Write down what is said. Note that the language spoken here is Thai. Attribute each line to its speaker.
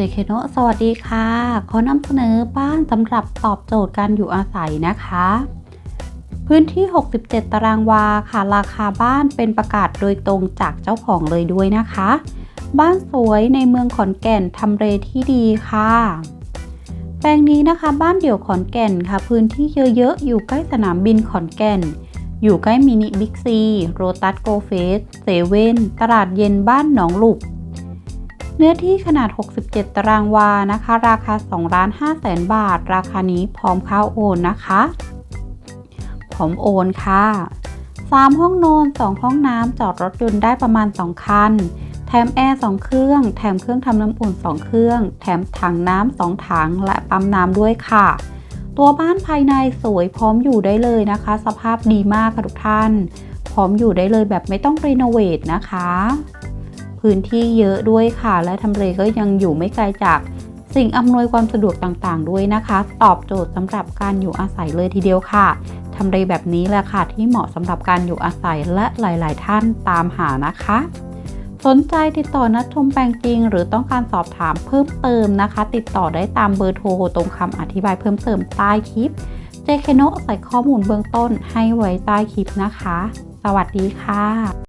Speaker 1: เจเคโนสวัสดีค่ะ ขอนำเสนอบ้านสำหรับตอบโจทย์การอยู่อาศัยนะคะ พื้นที่ 67 ตารางวาค่ะ ราคาบ้านเป็นประกาศโดยตรงจากเจ้าของเลยด้วยนะคะ บ้านสวยในเมืองขอนแก่นทำเลที่ดีค่ะ แปลงนี้นะคะบ้านเดี่ยวขอนแก่นค่ะ พื้นที่เยอะๆ อยู่ใกล้สนามบินขอนแก่น อยู่ใกล้มินิบิ๊กซี โรตัสโกเฟส เซเว่น ตลาดเย็นบ้านหนองหลุก เนื้อที่ขนาด 67 ตารางวานะคะ ราคา2ล้าน5แสนบาท ราคานี้พร้อมเข้าโอนนะคะ พร้อมโอนค่ะ 3 ห้องนอน 2 ห้องน้ำจอดรถยนต์ได้ประมาณ 2 คัน แถมแอร์ 2 เครื่อง แถมเครื่องทำน้ำอุ่น 2 เครื่อง แถมถังน้ำ 2 ถัง และปั๊มน้ำด้วยค่ะ ตัวบ้านภายในสวยพร้อมอยู่ได้เลยนะคะ สภาพดีมากค่ะทุกท่าน พร้อมอยู่ได้เลยแบบไม่ต้องรีโนเวทนะคะ พื้นที่เยอะด้วยค่ะ และทำเลก็ยังอยู่ไม่ไกลจากสิ่งอำนวยความสะดวกต่างๆ ด้วยนะคะ ตอบโจทย์สำหรับการอยู่อาศัยเลยทีเดียวค่ะทำเลแบบนี้แหละค่ะที่เหมาะสำหรับการอยู่อาศัยและหลาย ๆ ท่านตามหานะคะ สนใจติดต่อนัดชมแปลงจริง หรือต้องการสอบถามเพิ่มเติมนะคะ ติดต่อได้ตามเบอร์โทรตรงคำอธิบายเพิ่มเติมใต้คลิปเจเคโนใส่ข้อมูลเบื้องต้นให้ไว้ใต้คลิปนะคะ สวัสดีค่ะ